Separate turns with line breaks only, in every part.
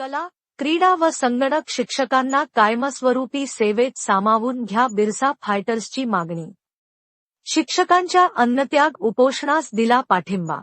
कला क्रीडा व संगणक शिक्षकांना कायमस्वरूपी सेवेत सामावून घ्या बिरसा फायटर्सची मागणी. शिक्षकांच्या अन्नत्याग उपोषणास दिला पाठिंबा.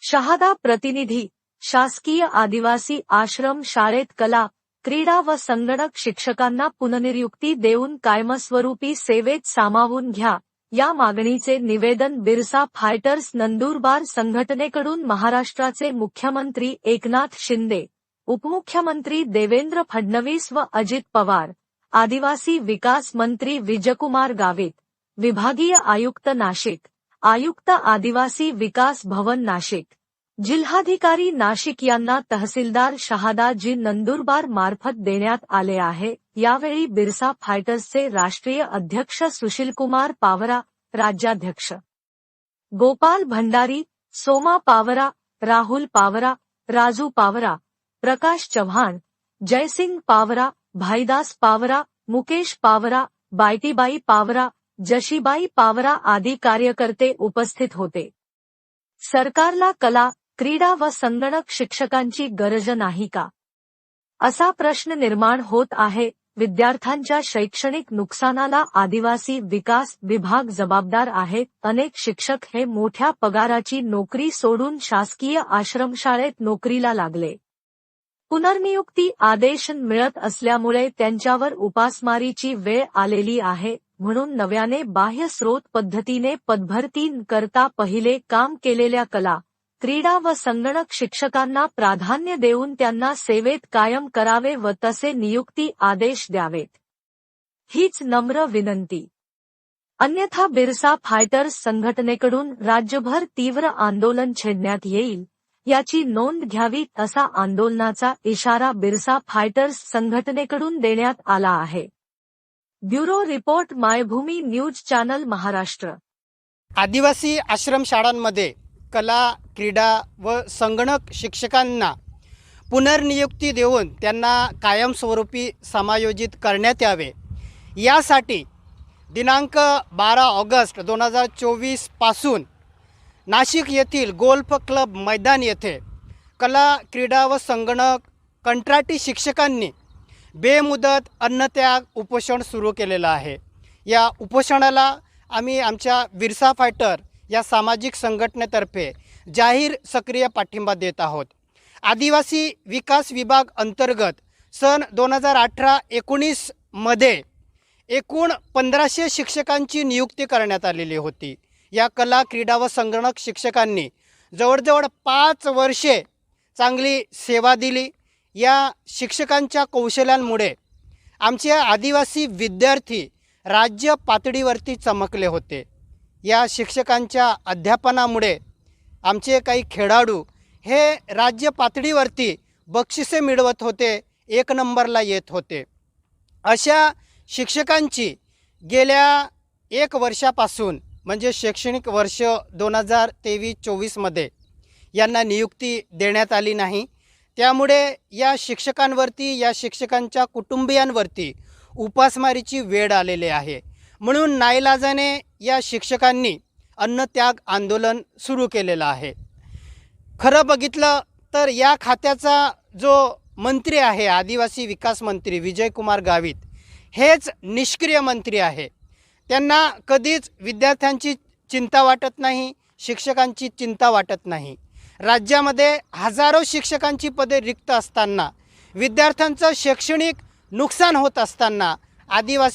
शहादा प्रतिनिधी शासकीय आदिवासी आश्रम शाळेत कला क्रीडा व संगणक शिक्षकांना पुनर्नियुक्ती देऊन कायमस्वरूपी सेवेत सामावून घ्या या मागणीचे निवेदन बिरसा फायटर्स नंदुरबार संघटनेकडून महाराष्ट्राचे मुख्यमंत्री एकनाथ शिंदे उपमुख्यमंत्री देवेंद्र फडणवीस व अजित पवार, आदिवासी विकास मंत्री विजयकुमार गावित, विभागीय आयुक्त नाशिक, आयुक्त आदिवासी विकास भवन नाशिक, जिल्हाधिकारी नाशिक यांना तहसीलदार शहादाजी नंदुरबार मार्फत देण्यात आले आहे. यावेळी बिरसा फायटर्सचे राष्ट्रीय अध्यक्ष सुशीलकुमार पावरा, राज्याध्यक्ष गोपाल भंडारी, सोमा पावरा, राहुल पावरा, राजू पावरा प्रकाश चव्हाण जयसिंग पावरा, भाईदास पावरा, मुकेश पावरा बायटीबाई पावरा, जशीबाई पावरा आदी कार्यकर्ते उपस्थित होते. सरकारला कला, क्रीडा व संगणक शिक्षकांची गरज नाही का? असा प्रश्न निर्माण होत आहे, विद्यार्थ्यांच्या शैक्षणिक नुकसानाला आदिवासी विकास विभाग जबाबदार आहे, अनेक शिक्षक हे मोठ्या पगाराची नोकरी सोडून शासकीय आश्रमशाळेत नोकरीला लागले. पुनर्नियुक्ती आदेश मिळत असल्यामुळे त्यांच्यावर उपासमारीची वेळ आलेली आहे म्हणून नव्याने बाह्य स्रोत पद्धतीने पदभरती करता पहिले काम केलेल्या कला क्रीडा व संगणक शिक्षकांना प्राधान्य देऊन त्यांना सेवेत कायम करावे व तसे नियुक्ती आदेश द्यावेत. हीच नम्र विनंती. अन्यथा बिरसा फायटर्स संघटनेकडून राज्यभर तीव्र आंदोलन छेडण्यात येईल. याची नोंद घ्यावी असा आंदोलनाचा इशारा बिरसा फायटर्स संघटनेकडून देण्यात आला आहे. Bureau report Maybhumi news channel Maharashtra.
आदिवासी आश्रमशाळांमध्ये कला क्रीडा व संगणक शिक्षकांना पुनर्नियुक्ती देऊन त्यांना कायमस्वरूपी समायोजित करण्यात यावे. यासाठी दिनांक बारा ऑगस्ट दोन हजार चोवीसपासून नाशिक येथील गोल्फ क्लब मैदान येथे कला क्रीडा व संगणक कंत्राटी शिक्षकांनी बेमुदत अन्नत्याग उपोषण सुरू केलेलं आहे. या उपोषणाला आम्ही आमच्या विरसा फायटर या सामाजिक संघटनेतर्फे जाहीर सक्रिय पाठिंबा देत आहोत. आदिवासी विकास विभाग अंतर्गत सन दोन हजार अठरा एकोणीसमध्ये एकूण पंधराशे शिक्षकांची नियुक्ती करण्यात आलेली होती. या कला क्रीडा व संगणक शिक्षकांनी जवळजवळ पाच वर्षे चांगली सेवा दिली. या शिक्षकांच्या कौशल्यांमुळे आमचे आदिवासी विद्यार्थी राज्य पातळीवरती चमकले होते. या शिक्षकांच्या अध्यापनामुळे आमचे काही खेळाडू हे राज्य पातळीवरती बक्षिसे मिळवत होते एक नंबरला येत होते. अशा शिक्षकांची गेल्या एक वर्षापासून म्हणजे शैक्षणिक वर्ष दोन हजार तेवीस चोवीसमध्ये यांना नियुक्ती देण्यात आली नाही. त्यामुळे या शिक्षकांवरती या शिक्षकांच्या कुटुंबियांवरती उपासमारीची वेळ आलेली आहे. म्हणून नाईलाजाने या शिक्षकांनी अन्नत्याग आंदोलन सुरू केलेलं आहे. खरं बघितलं तर या खात्याचा जो मंत्री आहे आदिवासी विकास मंत्री विजयकुमार गावित हेच निष्क्रिय मंत्री आहे. त्यांना कधीच विद्यार्थ्यांची चिंता वाटत नाही शिक्षकांची चिंता वाटत नाही. राज्यामध्ये हजारो शिक्षकांची पदे रिक्त असताना विद्यार्थ्यांचं शैक्षणिक नुकसान होत असताना आदिवासी